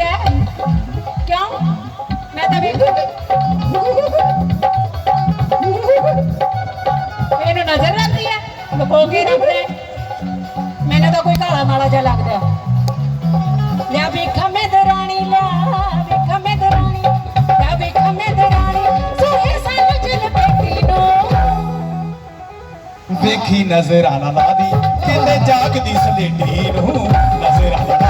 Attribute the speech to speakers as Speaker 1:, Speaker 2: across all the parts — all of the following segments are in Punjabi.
Speaker 1: ਹੈ ਕਿਉਂ? ਮੈਂ ਤਾਂ ਮੈਨੂੰ ਤਾਂ ਕੋਈ ਕਾਲਾ ਮਾਲਾ ਜਿਹਾ ਲੱਗਦਾ। ਲਿਆ ਵੇਖਾਂ ਮੈਂ ਦਰਾਣੀ ਲਿਆ ਵੇਖਾਂ ਮੈਂ ਦਰਾਣੀ ਲਿਆ ਵੇਖਾਂ ਮੈਂ ਦਰਾਣੀ ਸੋਹੇ ਸਾਨੂੰ ਜਿਲ ਬੇਟੀ ਨੂੰ।
Speaker 2: ਵੇਖੀ ਨਜ਼ਰ ਆਣਾ ਲਾਦੀ। ਜਾਗਦੀ ਸਲੇਟੀ ਨੂੰ ਨਜ਼ਰ ਆਣਾ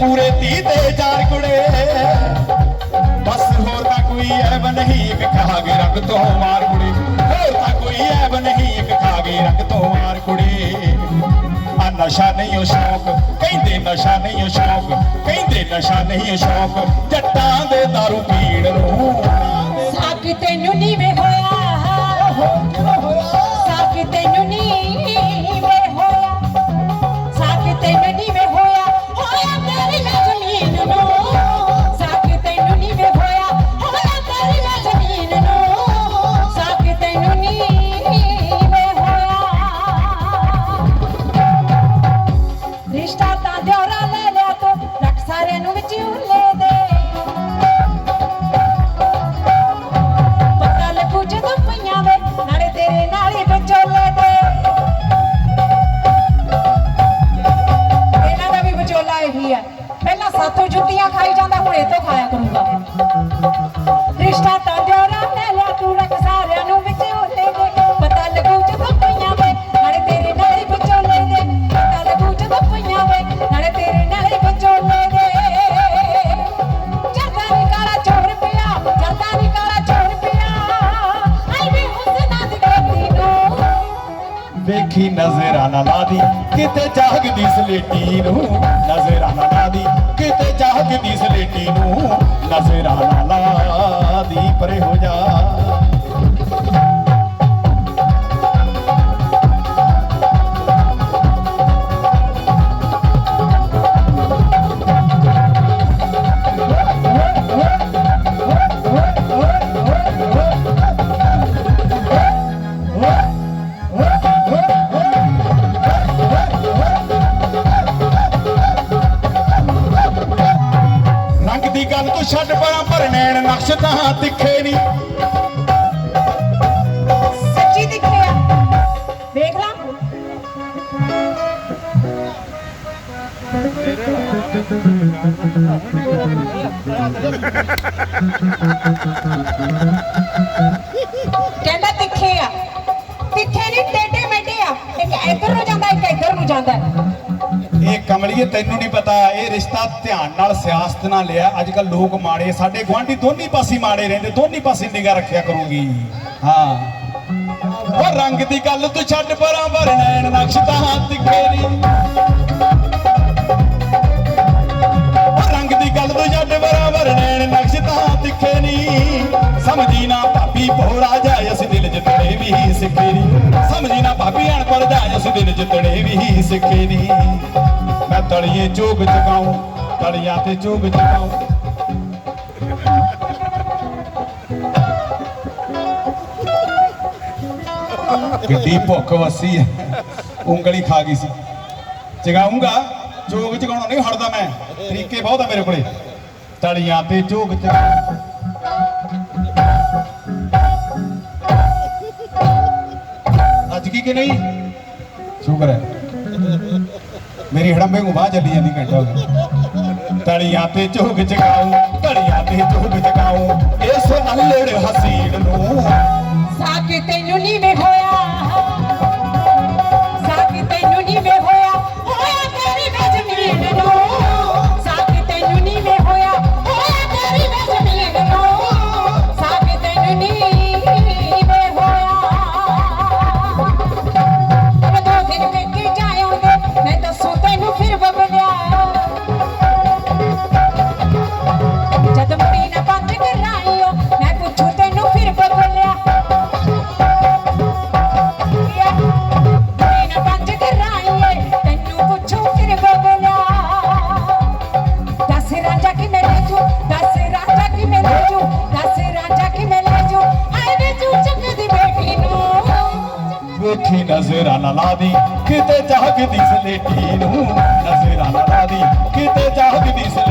Speaker 2: ਪੂਰੇ ਤੀ ਤੇ ਚਾਰ ਕੁੜੇ। ਬਸ ਹੋਰ ਤਾਂ ਕੋਈ ਐਬ ਨਹੀਂ ਇੱਕ ਖਾਗੇ ਰੰਗ ਤੋਂ ਮਾਰ ਕੁੜੀ। ਹੋਰ ਤਾਂ ਕੋਈ ਐਬ ਨਹੀਂ ਇੱਕ ਖਾਗੇ ਰੰਗ ਤੋਂ ਮਾਰ ਕੁੜੀ। ਆ ਨਸ਼ਾ ਨਹੀਂ ਉਹ ਸ਼ੌਕ, ਕਹਿੰਦੇ ਨਸ਼ਾ ਨਹੀਂ ਉਹ ਸ਼ੌਕ, ਕਹਿੰਦੇ ਨਸ਼ਾ ਨਹੀਂ ਉਹ ਸ਼ੌਕ। ਜੱਟਾਂ ਦੇ ਦਾਰੂ ਪੀਣ
Speaker 1: ਰਿਸ਼ਤਾ ਤਾਂ ਦਿਉਰਾ ਲੈ ਲਿਆ ਤੂੰ ਰੱਖ ਸਾਰਿਆਂ ਨੂੰ ਵਿੱਚ ਉਲੇ ਦੇ। ਪਤਾ ਲੱਗੂ ਜਦੋਂ ਪਈਆਂ ਵੇ, ਨਾਲੇ ਤੇਰੇ ਨਾਲੇ ਵਿਚੋਲੇ ਦੇ। ਪਤਾ ਲੱਗੂ ਜਦੋਂ ਪਈਆਂ ਵੇ, ਨਾਲੇ ਤੇਰੇ ਨਾਲੇ ਵਿਚੋਲੇ ਦੇ। ਜਰਦਾ ਨੀ ਕਾਲਾ ਚੋਰ ਪਿਆ ਜਰਦਾ ਨੀ ਕਾਲਾ ਚੋਰ ਪਿਆ। ਆਈ ਵੀ ਹੁਸਨਾ ਦੀ ਗੋਤੀ ਨੂੰ।
Speaker 2: ਵੇਖੀ ਨਜ਼ਰ ਆਣਾ ਲਾਦੀ, ਕਿਤੇ ਜਾਗਦੀ ਸਲੇਟੀ ਨੂੰ। ਨਜ਼ਰ ਲਾਦੀ, ਕਿਤੇ ਜਾਗਦੀ ਸਲੇਟੀ ਨੂੰ। ਨਜ਼ਰ ਆਣਾ ਲਾਦੀ ਪਰੇ ਹੋ ਜਾ ਗੱਲ ਤੂੰ ਛੱਡ ਪਰਾਂ ਪਰ ਨੈਣ ਨਕਸ਼ ਤਾਂ ਤਿੱਖੇ ਨਹੀਂ
Speaker 1: ਸੱਚੀ ਦੇਖ ਲਾ। ਕਹਿੰਦਾ
Speaker 2: ਇਹ ਤੈਨੂੰ ਨਹੀਂ ਪਤਾ, ਇਹ ਰਿਸ਼ਤਾ ਧਿਆਨ ਨਾਲ, ਸਿਆਸਤ ਨਾਲ ਲਿਆ। ਅੱਜ ਕੱਲ ਲੋਕ ਮਾੜੇ, ਸਾਡੇ ਗੁਆਂਢੀ ਦੋਨੀ ਪਾਸੇ ਮਾੜੇ ਰਹਿੰਦੇ, ਦੋਨੀ ਪਾਸੇ ਨਿਗਾਹ ਰੱਖਿਆ ਕਰੂਗੀ। ਹਾਂ। ਉਹ ਰੰਗ ਦੀ ਗੱਲ ਤੂੰ ਛੱਡ ਪਰਾਂ, ਪਰ ਨਕਸ਼ ਤਾਂ ਤਿੱਖੇ ਨਹੀਂ ਸਮਝੀ ਨਾ ਭਾਬੀ ਭੋਰਾ ਜਾਏ ਅਸੀਂ ਦਿਲ ਜਿੱਤਣੇ ਵੀ ਸਿੱਖੇ ਨਹੀਂ ਸਮਝੀ ਨਾ ਭਾਬੀ ਅਣਪੜ ਜਾਏ ਅਸੀਂ ਦਿਲ ਜਿੱਤਣੇ ਵੀ ਸਿੱਖੇ ਨਹੀਂ ਮੈਂ ਤਲੀਏ ਚੋਗ ਚਗਾਉਂ, ਤਲੀਆਂ ਤੇ ਚੋਗ ਚਗਾਉਂ। ਕਿੱਡੀ ਭੁੱਖ ਵਸੀ ਹੈ ਉਂਗਲੀ ਖਾ ਗਈ ਸੀ। ਚਗਾਉਂਗਾ, ਚੋਗ ਚਗਾਉਣਾ ਨਹੀਂ ਹਟਦਾ ਮੈਂ। ਤਰੀਕੇ ਬਹੁਤ ਆ ਮੇਰੇ ਕੋਲੇ। ਤਲੀਆਂ ਤੇ ਚੋਗ ਚਗਾਉਂ। ਅੱਜ ਕੀ ਕਿ ਨਹੀਂ? ਸ਼ੁਕਰ ਹੈ ਮੇਰੀ ਹੜੰਬੇ ਨੂੰ ਬਾਹ ਚੱਲੀ ਜਾਂਦੀ ਘੰਟਾ ਹੋ ਗਿਆ। ਤੜੀਆਂ ਤੇ ਝੋਗ ਚਗਾਉ ਤੜੀਆਂ ਤੇ ਝੋਗ ਚਗਾਉ ਇਸ ਨੱਲੜ ਹਸੀਨ ਨੂੰ
Speaker 1: ਸਾਕ ਤੈਨੂੰ ਨੀ ਵੇ
Speaker 2: ਕੋਠੀ ਨਜ਼ਰਾਨਾ ਲਾਦੀ ਕਿਤੇ ਜਾਗਦੀ ਸਲੇਟੀ ਨੂੰ ਨਜ਼ਰਾਨਾ ਲਾਦੀ ਕਿਤੇ ਜਾਗਦੀ ਸਲੇਟੀ